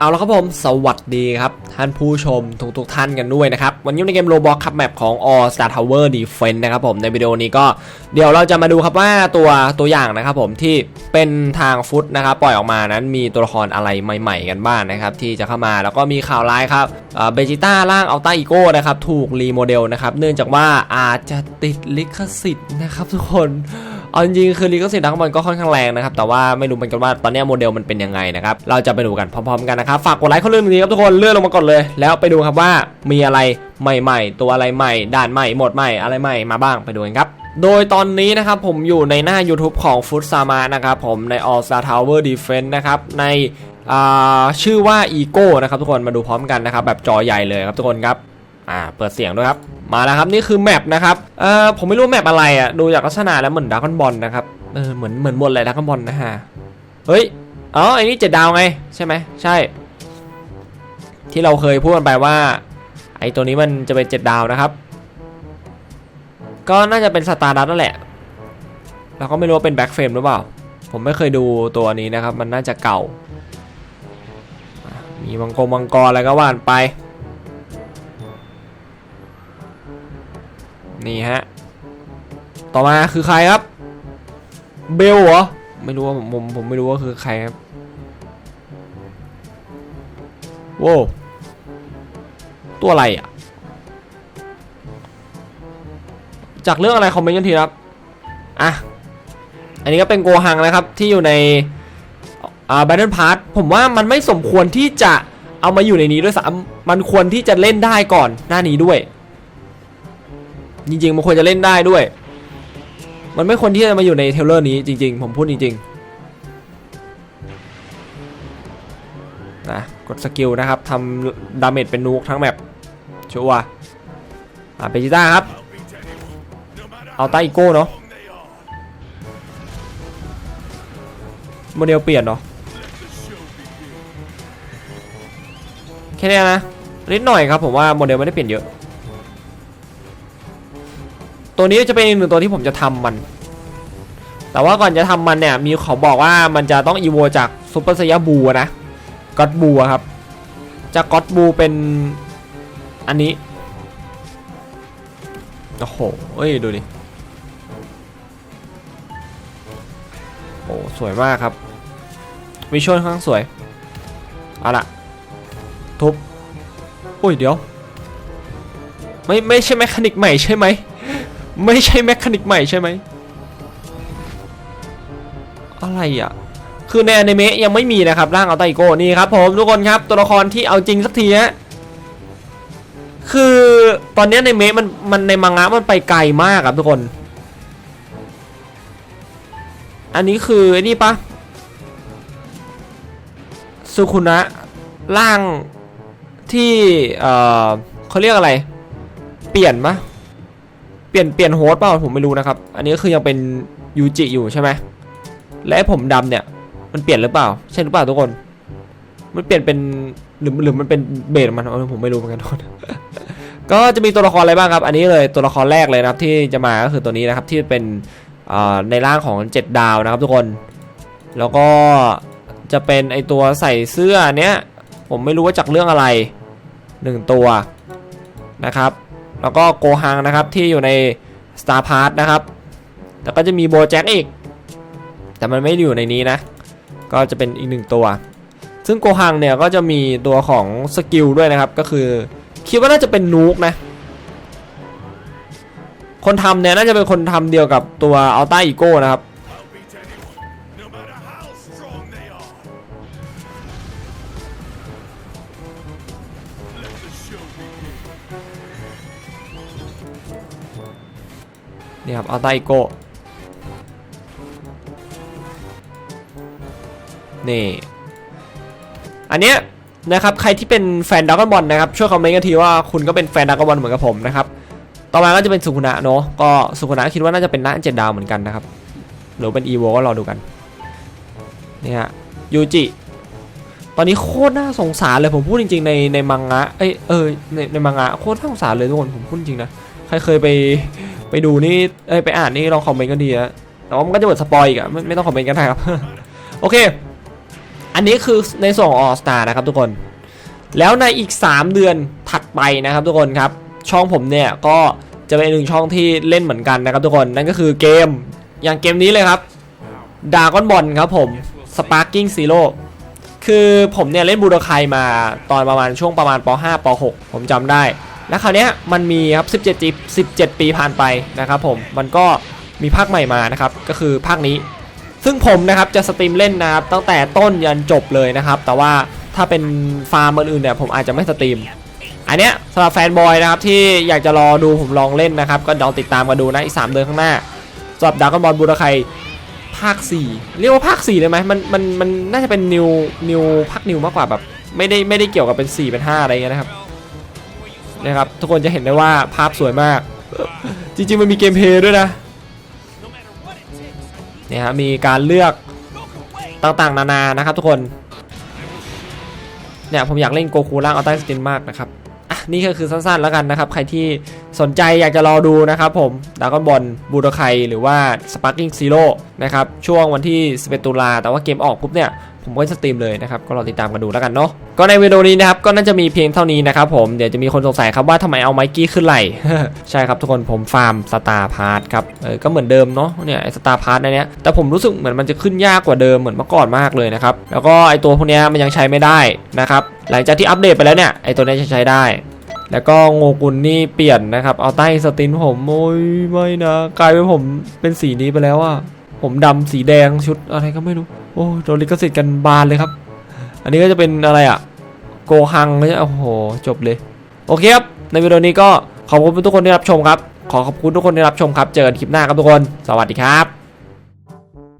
เอาละครับผมสวัสดีครับ ท่านผู้ชมทุกทุกท่านกันด้วยนะครับ วันนี้ในเกมโรบอกครับแมปของ All Star Tower Defense นะครับผมในวิดีโอนี้ก็เดี๋ยวเราจะมาดูครับว่าตัวตัวอย่างนะครับผมที่เป็นทางฟุตนะครับปล่อยออกมานั้นมีตัวละครอะไรใหม่ ๆ กันบ้างนะครับ ที่จะเข้ามาแล้วก็มีข่าวร้ายครับเบจิต้าร่างอัลต้าอีโก้นะครับถูกรีโมเดลนะครับเนื่องจากว่าอาจจะติดลิขสิทธิ์นะครับทุกคน เอาจริงๆคือลิขสิทธิ์ทั้งหมดก็ค่อนข้างแรงนะครับแต่ว่าไม่รู้เหมือนกันว่าตอนนี้โมเดลมันเป็นยังไงนะครับเราจะไปดูกันพร้อมๆกันนะครับฝากกดไลค์เขาเรื่องนี้ครับทุกคนเลื่อนลงมาก่อนเลย แล้วไปดูครับว่ามีอะไรใหม่ๆ ตัวอะไรใหม่ด่านใหม่หมดใหม่อะไรใหม่มาบ้างไปดูกันครับโดยตอนนี้นะครับผมอยู่ในหน้า YouTube ของ f o o d s a m a นะครับผมใน All Star Tower Defense นะครับในชื่อว่า Ego นะครับทุกคนมาดูพร้อมกันนะครับแบบจอใหญ่เลยครับทุกคนครับ อ่าเปิดเสียงด้วยครับ มาแล้วครับนี่คือแมปนะครับเอ่อผมไม่รู้แมปอะไรอะดูจากลักษณะแล้วเหมือนดากอนบอลนะครับเออเหมือนเหมือนหมดเลยดากอนบอลนะฮะเฮ้ยอ๋อไอ้นี่เจ็ดดาวไงใช่ไหมใช่ ที่เราเคยพูดกันไปว่า ไอ้ตัวนี้มันจะเป็นเจ็ดดาวนะครับ ก็น่าจะเป็นสตาร์ดัตนั่นแหละแล้วก็ไม่รู้ว่าเป็นแบ็กเฟรมหรือเปล่า ผมไม่เคยดูตัวนี้นะครับ มันน่าจะเก่า มีมังกรมังกรอะไรก็ว่านไป นี่ฮะ ต่อมาคือใครครับ เบลเหรอ ไม่รู้ว่าผมผมผมไม่รู้ว่าคือใครครับโว้ตัวอะไรอะ จากเรื่องอะไรคอมเมนต์กันทีครับ อะ อันนี้ก็เป็นโกหังนะครับที่อยู่ในอ่า Battle Pass ผมว่ามันไม่สมควรที่จะเอามาอยู่ในนี้ด้วยซ้ำมันควรที่จะเล่นได้ก่อนหน้านี้ด้วย จริงๆมันควรจะเล่นได้ด้วย มันไม่ควรที่จะมาอยู่ในเทลเลอร์นี้จริง ๆ ผมพูดจริงๆนะกดสกิลนะครับทำดาเมจเป็นนูกทั้งแมปชัวร์อะเปจิต้าครับ เอาต้าอีโก้เนาะโมเดลเปลี่ยนเนาะแค่นี้นะนิดหน่อยครับผมว่าโมเดลไม่ได้เปลี่ยนเยอะ ตัวนี้จะเป็นอีกหนึ่งตัวที่ผมจะทำมัน แต่ว่าก่อนจะทำมันเนี่ยมีเขาบอกว่ามันจะต้องอีโวจากซูเปอร์ไซยาบูนะก็อดบูครับ จากก็อดบูเป็นอันนี้ โอ้โหเอ้ยดูดิ โอ้สวยมากครับวิชวลข้างสวย เอาละทุบ อุ้ยเดี๋ยว ไม่ไม่ใช่แมคานิกใหม่ใช่ไหม ไม่ใช่แมคานิกใหม่ใช่ไหมอะไรอะ คือในอนิเมะยังไม่มีนะครับร่างอัลตาอิโกนี่ครับผมทุกคนครับตัวละครที่เอาจริงสักทีฮะคือตอนนี้ในเมะมันมันในมังงะมันไปไกลมากครับทุกคน อันนี้คือไอ้นี่ปะสุคุนะร่างที่เอ่อเขาเรียกอะไร เปลี่ยนปะ เปลี่ยนเปลี่ยนโฮสต์เปล่าผมไม่รู้นะครับ อันนี้ก็คือยังเป็นยูจิอยู่ใช่ไหมและผมดำเนี่ย มันเปลี่ยนหรือเปล่า ใช่หรือเปล่าทุกคน มันเปลี่ยนเป็นหรือหรือมันเป็นเบสมันผมไม่รู้เหมือนกันทุกคนก็จะมีตัวละครอะไรบ้างครับ อันนี้เลยตัวละครแรกเลยนะครับที่จะมาก็คือตัวนี้นะครับที่เป็นในร่างของ 7 ดาวนะครับทุกคน แล้วก็จะเป็นไอตัวใส่เสื้อเนี้ยผมไม่รู้ว่าจากเรื่องอะไรหนึ่งตัวนะครับ แล้วก็โกฮังนะครับที่อยู่ใน Star p a s s นะครับ แล้วก็จะมีโบแจ็คอีก แต่มันไม่อยู่ในนี้นะ ก็จะเป็นอีกหนึ่งตัว ซึ่งโกฮังเนี่ยก็จะมีตัวของสกิลด้วยนะครับ ก็คือคิดว่าน่าจะเป็นนูกนะ คนทำเนี่ยน่าจะเป็นคนทำเดียวกับตัวอัลต้าอีโก้นะครับ นี่ครับอัลต้าอีโก้นี่ อันเนี้ยนะครับใครที่เป็นแฟนด r ก g นบอลนะครับช่วยคอมเมนต์กันทีว่าคุณก็เป็นแฟนด r ก g นบอลเหมือนกับผมนะครับต่อมาก็จะเป็นสุขุนะเนาะก็สุขุนะคิดว่าน่าจะเป็นน้าเจ็ดดาวเหมือนกันนะครับหรือเป็นอีโวก็รอดูกันนี่ฮะยูจิตอนนี้โคตรน่าสงสารเลยผมพูดจริงๆในในมังงะเอ้ยเออในในมังงะโคตรน่าสงสารเลยทุกคนผมพูดจริงนะ ใครเคยไปไปดูนี่เอ้ยไปอ่านนี่ลองคอมเมนต์กันดีนะแต่ว่ามันก็จะเปิดสปอยอีกอะไม่ไม่ต้องคอมเมนต์กันได้ครับ โอเค อันนี้คือในส่วนของ All Star นะครับทุกคน แล้วในอีก 3 เดือนถัดไปนะครับทุกคนครับ ช่องผมเนี่ยก็จะเป็นหนึ่งช่องที่เล่นเหมือนกันนะครับทุกคน นั่นก็คือเกมอย่างเกมนี้เลยครับดากอนบอลครับผม Sparking Zero คือผมเนี่ยเล่นบูโดไคมาตอนประมาณช่วงประมาณป .5 ป .6 ผมจำได้ แล้วคราวนี้มันมีครับ 17จี17 ปีผ่านไปนะครับผมมันก็มีภาคใหม่มานะครับก็คือภาคนี้ ซึ่งผมนะครับจะสตรีมเล่นนะครับตั้งแต่ต้นยันจบเลยนะครับ แต่ว่าถ้าเป็นฟาร์มอื่นๆเนี่ยผมอาจจะไม่สตรีมอันเนี้ยสำหรับแฟนบอยนะครับที่อยากจะรอดูผมลองเล่นนะครับก็ลองติดตามกันดูนะอีก 3 เดือนข้างหน้าสำหรับดากอนบอลบูรไคภาค 4 เรียกว่าภาค4ได้ไหมมันมันมันน่าจะเป็นนิวนิวภาคนิวมากกว่าแบบไม่ได้ไม่ได้เกี่ยวกับเป็น 4 เป็น 5 อะไรเงี้ยนะครับ นะครับทุกคนจะเห็นได้ว่าภาพสวยมาก จริงๆมันมีเกมเพลย์ด้วยนะเนี่ยฮะมีการเลือกต่างๆ นานานะครับทุกคนเนี่ยผมอยากเล่นโกคูล่างอัลต้าสตินมากนะครับอะนี่ก็คือสั้นๆแล้วกันนะครับ ใครที่สนใจอยากจะรอดูนะครับผมดากอนบอลบูโดไคหรือว่า Sparking Zero นะครับช่วงวันที่ 11 ตุลาแต่ว่าเกมออกปุ๊บเนี่ยผมก็จะสตรีมเลยนะครับก็รอติดตามกันดูแล้วกันเนาะก็ในวิดีโอนี้นะครับก็น่าจะมีเพียงเท่านี้นะครับผมเดี๋ยวจะมีคนสงสัยครับว่าทำไมเอาไมกี้ขึ้นไหลใช่ครับทุกคนผมฟาร์มสตาร์พาร์ทครับเออก็เหมือนเดิมเนาะเนี่ยไอสตาร์พาร์ทอันเนี้ยแต่ผมรู้สึกเหมือนมันจะขึ้นยากกว่าเดิมเหมือนเมื่อก่อนมากเลยนะครับแล้วก็ไอตัวพวกเนี้ยมันยังใช้ไม่ได้นะครับหลังจากที่อัปเดตไปแล้วเนี่ยไอตัวเนี้ยจะใช้ได้แล้วก็โงกุลนี่เปลี่ยนนะครับ เอาใต้สตินผม โอ้ยไม่นะ กลายเป็นผมเป็นสีนี้ไปแล้วอะ ผมดำสีแดงชุดอะไรก็ไม่รู้ โอ้โดนลิขสิทธิ์กันบานเลยครับ อันนี้ก็จะเป็นอะไรอะโกหังใช่ไหมโอ้โห จบเลย โอเคครับ ในวิดีโอนี้ก็ขอบคุณทุกคนที่รับชมครับ ขอขอบคุณทุกคนที่รับชมครับ เจอกันคลิปหน้าครับทุกคน สวัสดีครับ